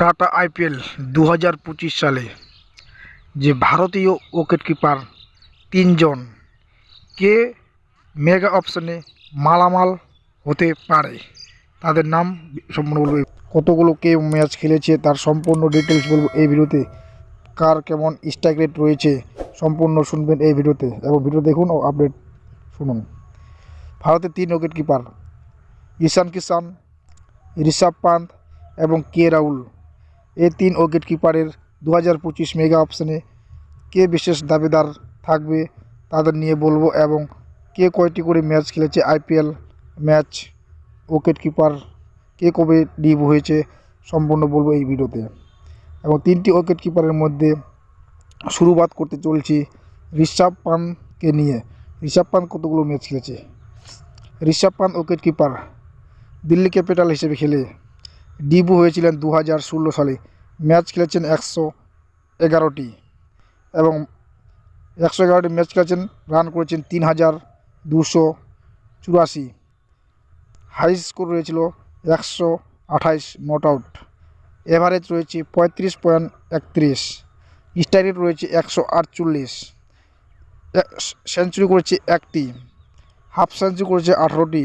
Tata IPL দু হাজার পঁচিশ সালে, যে ভারতীয় উইকেট কিপার তিনজন, কে মেগা অপশনে মালামাল হতে পারে? তাদের নাম সম্পূর্ণ বলব। কতগুলো কে ম্যাচ খেলেছে, তার সম্পূর্ণ ডিটেলস বলব এই ভিডিওতে। কার কেমন স্ট্রাইক রেট রয়েছে, সম্পূর্ণ শুনবেন এই ভিডিওতে। এবং ভিডিও দেখুন ও আপডেট শুনুন। ভারতের তিন উইকেট কিপার ঈশান কিষান, ঋষভ পান্ত এবং কে রাহুল। এই তিন উইকেট কিপারের দু হাজার পঁচিশ মেগা অপশনে কে বিশেষ দাবিদার থাকবে তাদের নিয়ে বলব এবং কে কয়টি করে ম্যাচ খেলেছে আইপিএল ম্যাচ উইকেট কিপার কে কবে ডিপ হয়েছে সম্পূর্ণ বলব এই ভিডিওতে। এবং তিনটি উইকেট কিপারের মধ্যে শুরুবাত করতে চলছি ঋষভ পানকে নিয়ে। ঋষভ পান কতগুলো ম্যাচ খেলেছে? ঋষভ পান উইকেট কিপার দিল্লি ক্যাপিটাল হিসেবে খেলে। ডিবু হয়েছিলেন দু হাজার ষোলো সালে। ম্যাচ খেলেছেন একশো এগারোটি। এবং একশো এগারোটি ম্যাচ খেলেছেন, রান করেছেন তিন হাজার দুশো চুরাশি। হাই স্কোর রয়েছিল একশো আঠাইশ নট আউট। এভারেজ রয়েছে পঁয়ত্রিশ পয়েন্ট একত্রিশ। স্ট্রাইক রয়েছে একশো আটচল্লিশ। সেঞ্চুরি করেছে একটি। হাফ সেঞ্চুরি করেছে আঠারোটি।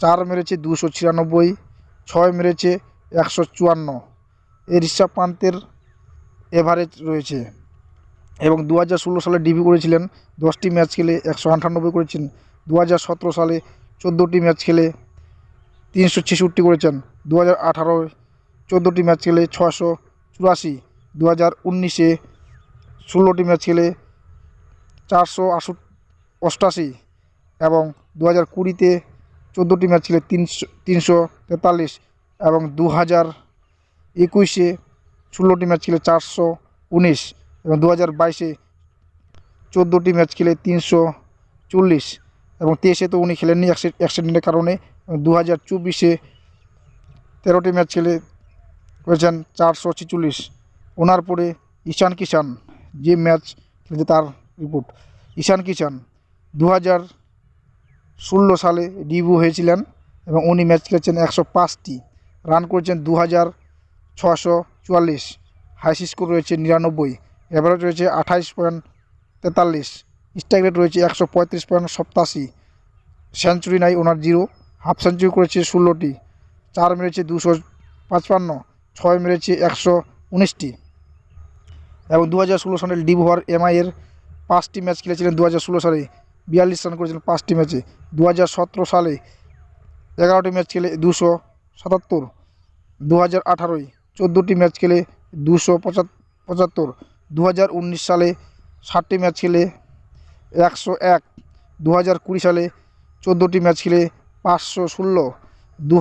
চার মেরেছে দুশো ছিয়ানব্বই। ছয় মেরেছে একশো চুয়ান্ন। এই ঋষভ পান্তের এভারেজ রয়েছে। এবং দু হাজার ষোলো সালে ডিবি করেছিলেন, দশটি ম্যাচ খেলে একশো আটানব্বই করেছেন। দু হাজার সতেরো সালে চোদ্দোটি ম্যাচ খেলে তিনশো ছেষট্টি করেছেন। দু হাজার আঠারোয় চোদ্দোটি ম্যাচ খেলে ছশো চুরাশি। দু হাজার উনিশে ষোলোটি ম্যাচ খেলে চারশো আশু অষ্টাশি। এবং দু হাজার কুড়িতে চোদ্দোটি ম্যাচ খেলে তিনশো তিনশো তেতাল্লিশ এবং দু হাজার একুশে ষোলোটি ম্যাচ খেলে চারশো উনিশ এবং দু হাজার বাইশে চোদ্দোটি ম্যাচ খেলে তিনশো চল্লিশ এবং তেইশে তো উনি খেলেননি অ্যাক্সিডেন্টের কারণে এবং দু হাজার চব্বিশে তেরোটি ম্যাচ খেলে করেছেন চারশো ছেচল্লিশ। ওনার পরে ঈশান কিষান যে ম্যাচ খেলেছে তার রিপোর্ট ঈশান কিষান দু হাজার ষোলো সালে ডিবু হয়েছিলেন এবং উনি ম্যাচ খেলেছেন একশো পাঁচটি, রান করেছেন দু হাজার ছশো চুয়াল্লিশ হাইস স্কোর রয়েছে নিরানব্বই এভারেজ রয়েছে আঠাইশ পয়েন্ট তেতাল্লিশ স্ট্রাইক রেট রয়েছে একশো পঁয়ত্রিশ পয়েন্ট সপ্তাশি সেঞ্চুরি নাই ওনার জিরো হাফ সেঞ্চুরি করেছে ষোলোটি, চার মেরেছে দুশো পাঁচপান্ন, ছয় মেরেছে একশো উনিশটি। এবং দু হাজার ষোলো সালে ডিব হওয়ার এমআইয়ের পাঁচটি ম্যাচ খেলেছিলেন দু হাজার ষোলো সালে বিয়াল্লিশ রান করেছিলেন পাঁচটি ম্যাচে। দু সালে এগারোটি ম্যাচ খেলে দুশো সাতাত্তর। দু হাজার আঠারোয় চোদ্দোটি ম্যাচ খেলে দুশো পঁচাত্তর। দু সালে ষাটটি ম্যাচ খেলে একশো এক। দু সালে চোদ্দোটি ম্যাচ খেলে পাঁচশো ষোলো। দু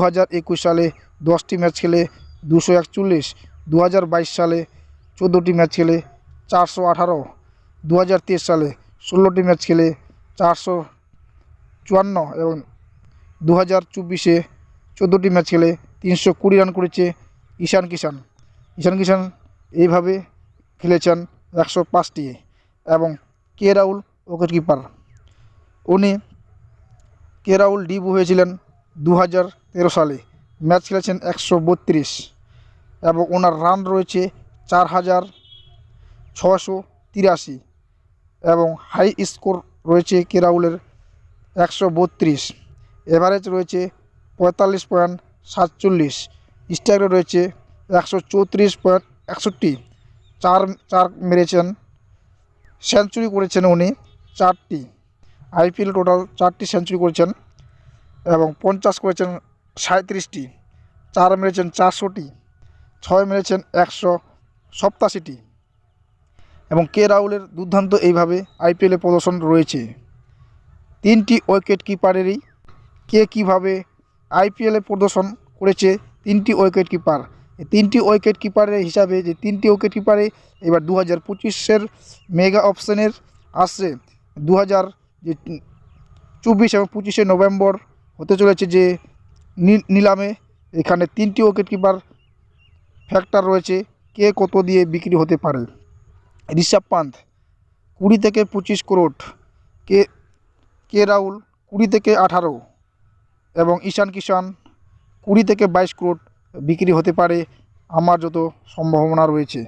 সালে দশটি ম্যাচ খেলে দুশো একচল্লিশ। দু সালে চোদ্দোটি ম্যাচ খেলে চারশো আঠারো। দু সালে ষোলোটি ম্যাচ খেলে চারশো চুয়ান্ন এবং দু হাজার চব্বিশে চোদ্দোটি ম্যাচ খেলে তিনশো কুড়ি রান করেছে ঈশান কিষান ঈশান কিষান এইভাবে খেলেছেন একশো পাঁচটি এবং কে রাহুল উইকেট কিপার। উনি কে রাহুল ডিবু হয়েছিলেন দু তেরো সালে। ম্যাচ খেলেছেন একশো বত্রিশ এবং ওনার রান রয়েছে চার হাজার ছশো তিরাশি এবং হাই স্কোর রয়েছে কেরাউলের একশো বত্রিশ। এভারেজ রয়েছে পঁয়তাল্লিশ পয়েন্ট সাতচল্লিশ। স্ট্রাইক রয়েছে একশো চৌত্রিশ পয়েন্ট একষট্টি। চার চার মেরেছেন, সেঞ্চুরি করেছেন উনি চারটি। আইপিএল টোটাল চারটি সেঞ্চুরি করেছেন এবং পঞ্চাশ করেছেন সাঁত্রিশটি। চার মেরেছেন চারশোটি। ছয় মেরেছেন একশো সপ্তাশিটি। এবং কে রাহুলের দুর্দান্ত এইভাবে আইপিএলে প্রদর্শন রয়েছে? তিনটি উইকেট কিপারেরই কে কীভাবে আইপিএলে প্রদর্শন করেছে তিনটি উইকেট কিপার। তিনটি উইকেট কিপারের হিসাবে যে তিনটি উইকেট কিপারে এবার দু হাজার পঁচিশের মেগা অপশনের আসছে দু হাজার যে চব্বিশ এবং পঁচিশে নভেম্বর হতে চলেছে যে নিলামে। এখানে তিনটি উইকেট কিপার ফ্যাক্টর রয়েছে, কে কত দিয়ে বিক্রি হতে পারে? ঋষভ পান্ত কুড়ি থেকে পঁচিশ করোট, কে কে রাহুল, কুড়ি থেকে আঠারো এবং ঈশান কিষান কুড়ি থেকে বাইশ করোট বিক্রি হতে পারে। আমার যত সম্ভাবনা রয়েছে।